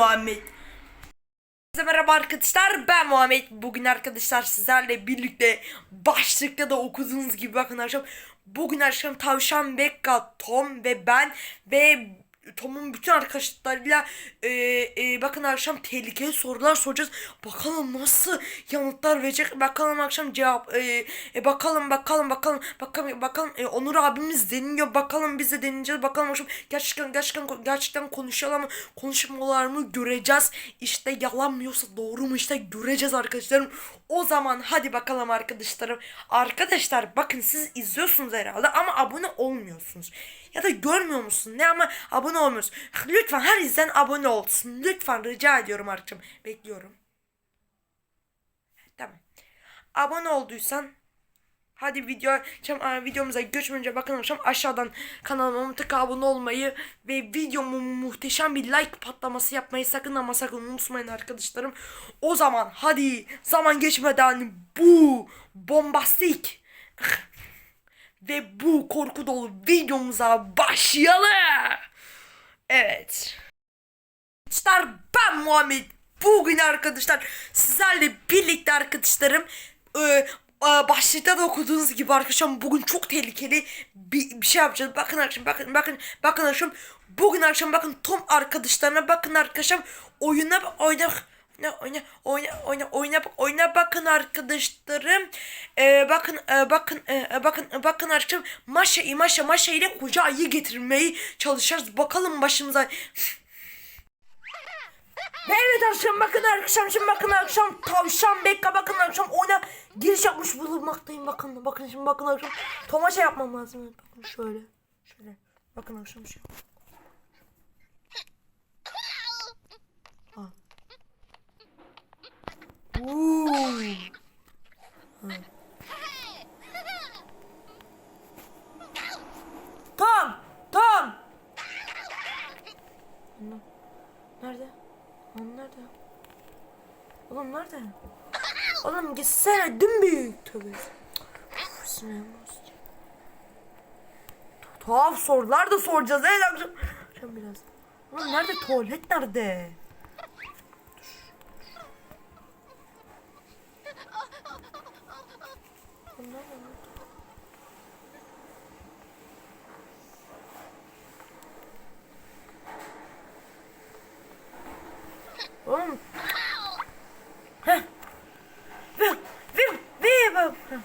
Muhammed. Herkese merhaba arkadaşlar ben Muhammed. Bugün arkadaşlar sizlerle birlikte başlıkta da okuduğunuz gibi bakın akşam bugün akşam Tavşan Bekka, Tom ve ben ve Tom'un bütün arkadaşlarıyla e, e, bakın akşam tehlikeli sorular soracağız. Bakalım nasıl yanıtlar verecek. Bakalım akşam cevap e, e, bakalım bakalım bakalım bakalım bakalım e, Onur abimiz deniyor. Bakalım biz de deneyeceğiz. Bakalım akşam gerçekten gerçekten gerçekten konuşuyorlar mı? Konuşmalar mı göreceğiz. İşte yalan mı yoksa doğru mu işte göreceğiz arkadaşlarım. O zaman hadi bakalım arkadaşlarım. Arkadaşlar bakın siz izliyorsunuz herhalde ama abone olmuyorsunuz. Ya da görmüyor musun? Ne ama abone olmuyorsun. Lütfen her izleyen abone olsun. Lütfen rica ediyorum arkadaşım. Bekliyorum. Tamam. Abone olduysan Hadi video akşam videomuza geçmeden bakın akşam aşağıdan kanalıma mutlaka abone olmayı ve videomu muhteşem bir like patlaması yapmayı sakın ama sakın unutmayın arkadaşlarım. O zaman hadi zaman geçmeden bu bombastik ve bu korku dolu videomuza başlayalım. Evet. Arkadaşlar ben Muhammed. Bugün arkadaşlar sizlerle birlikte arkadaşlarım e, e, başlıkta da okuduğunuz gibi arkadaşlar bugün çok tehlikeli bir, bir şey yapacağız. Bakın arkadaşlar bakın bakın bakın arkadaşlar bugün akşam bakın Tom arkadaşlarına bakın arkadaşlar oyuna oyna oyna oyna oyna oyna oyna oyna bakın arkadaşlarım. Ee, bakın e, bakın e, bakın bakın arkadaşlar Maşa Maşa Maşa ile koca ayı getirmeyi çalışacağız. Bakalım başımıza. Ve evet akşam bakın akşam şimdi bakın akşam tavşan bekle bakın akşam oyuna giriş yapmış bulunmaktayım. Bakın bakın şimdi bakın akşam Tom'a şey yapmam lazım. Bakın şöyle şöyle. Bakın akşam şey Uuu. Tom Tom Nerede? Oğlum nerede? Oğlum nerede? Oğlum gitsene büyük tabii. Tuhaf sorular da soracağız. Akşam biraz. Oğlum nerede tuvalet nerede? Nerede lan? Oğlum. Heh. Ver, ver. Heh.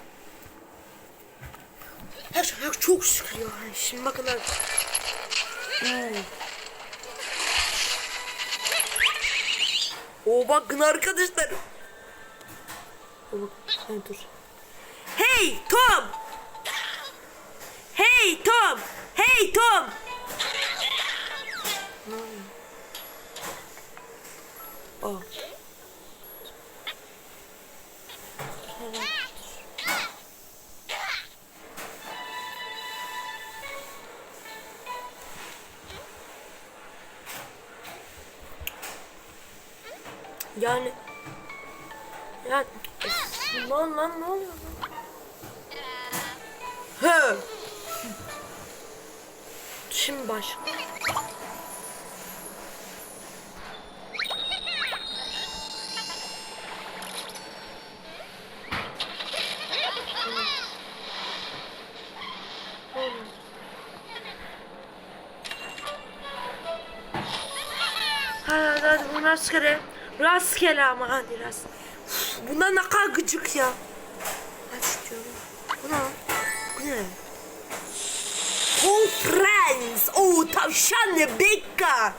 Her her çok ya. Şimdi bakın abi. Oo. Oo bakın arkadaşlar. Oo, bak, dur. Hey Tom. Hey Tom. Hey Tom. Aa. Yani yani lan lan ne oluyor lan? He. Şimdi baş. Hadi hadi hadi bu rastgele. Ama hadi rastgele. Bunlar ne kadar gıcık ya. Hadi diyorum. Bu ne? Ne? Conference. Oo tavşan ne Bekka.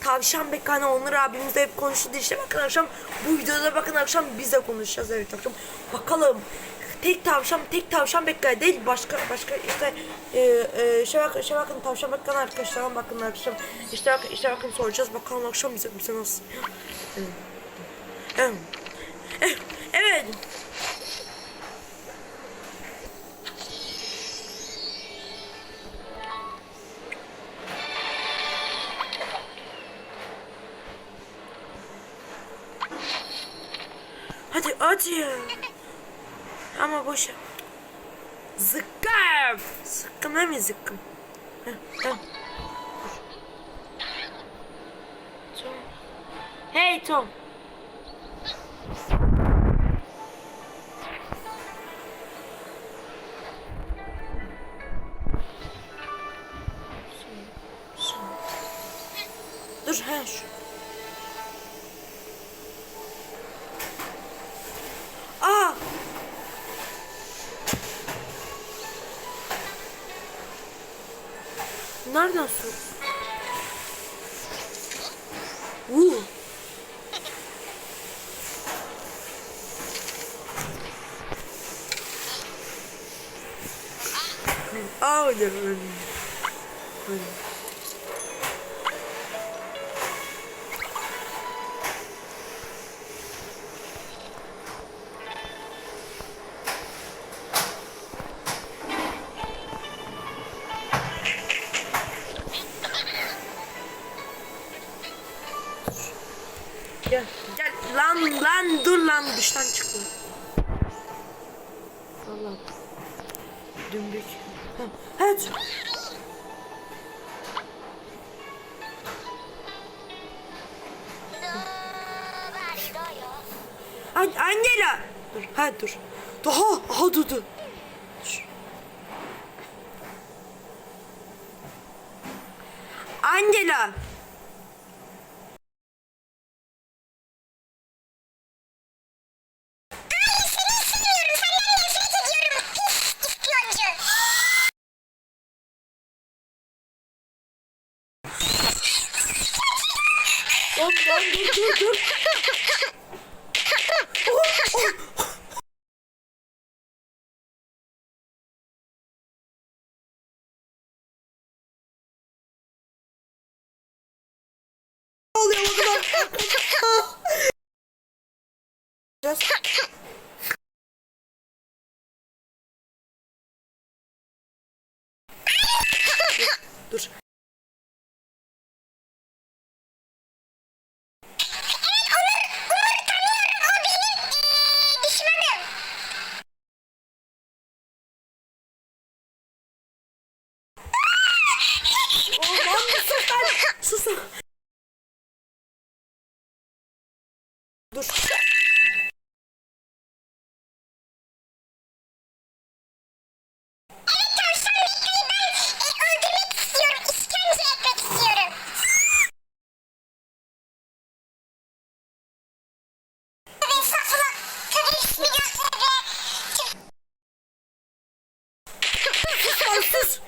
Tavşan Bekka hani Onur abimiz de hep konuştu işte bakın akşam bu videoda bakın akşam biz de konuşacağız evet akşam bakalım tek tavşan tek tavşan Bekka değil başka başka işte e, e, şey bakın şey bakın tavşan Bekka'nın arkadaşlarına bakın akşam işte bakın işte bakın soracağız bakalım akşam bize bize nasıl evet. Evet. Hadi hadi. Ama boş yap. Zıkkım. Zıkkım değil mi zıkkım? Heh, tamam. Tamam. Hey Tom. Dur he şu. Nereden su? Uuu. Aa Lan lan dur lan dıştan çıktı. Allah. Dümbük. Evet. An Angela. Dur. Ha dur. Daha. Aha dur dur. Dur. Angela. Dur dur dur. Oh, oh. Ne Aman sus lan. Sus. Dur. Lan sus.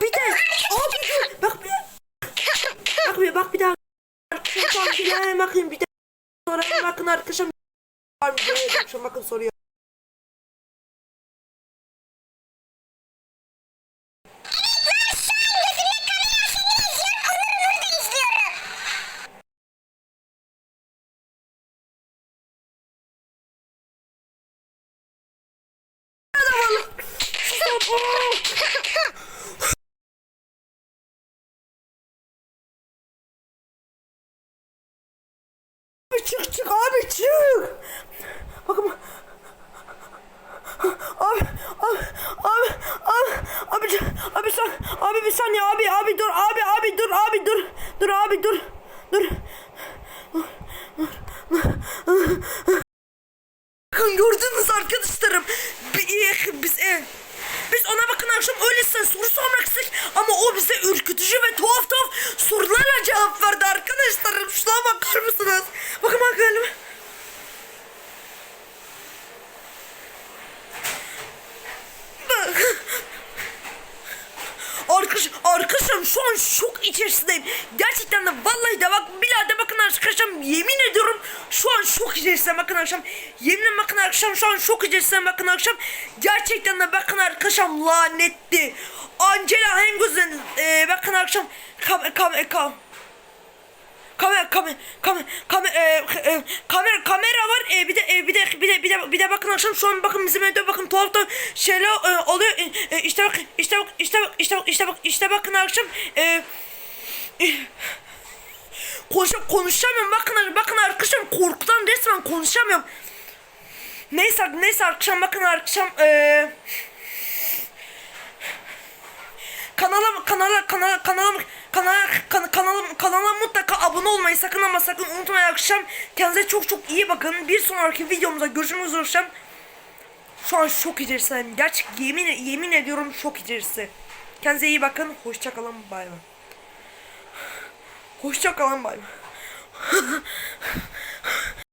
Bir de abi dur bak bir bak bir bak bir daha arkadaşım son bir de sonra bakın arkadaşım. Var mı? Diye bakın bakın soruyor. Abi çık çık abi çık. Bakın. Abi abi abi abi abi sen abi bir saniye abi abi dur abi abi dur abi dur dur abi dur dur. Bakın gördünüz arkadaşlarım. Bi- Biz biz ona bakın akşam öylesine soru sormak istedik ama o bize ürkütücü ve tuhaf tuhaf sorularla cevap verdi arkadaşlarım. Şuna bakar mısınız? Bakın bakalım. Arkadaş, arkadaşım şu an içerisindeyim. Gerçekten de vallahi de bak bilade bakın arkadaşım yemin ediyorum şu an şok içerisindeyim bakın akşam. Yemin bakın akşam şu an şok içerisindeyim bakın akşam. Gerçekten de bakın arkadaşım lanetli. Angela hem güzel e, bakın akşam kam kam kam kamera kamera kamera kamera e, kamera kamera var e, bir de e, bir de bir de bir de bir de bakın akşam şu an bakın bizim evde bakın tuhaf tuhaf şeyler e, oluyor e, e, işte bak işte bak işte bak işte bak işte bak işte bakın akşam e, konuş konuşamıyorum bakın bakın arkadaşım korkudan resmen konuşamıyorum neyse neyse akşam bakın akşam e, kanala kanala kanala kanala kanala kan- kanala kanala mutlaka abone olmayı sakın ama sakın unutmayın akşam. Kendinize çok çok iyi bakın. Bir sonraki videomuzda görüşmek üzere. Şu an şok içerisindeyim. Gerçek yemin yemin ediyorum şok içerisi. Kendinize iyi bakın. Hoşça kalın. Bay bay. Hoşça kalın bay.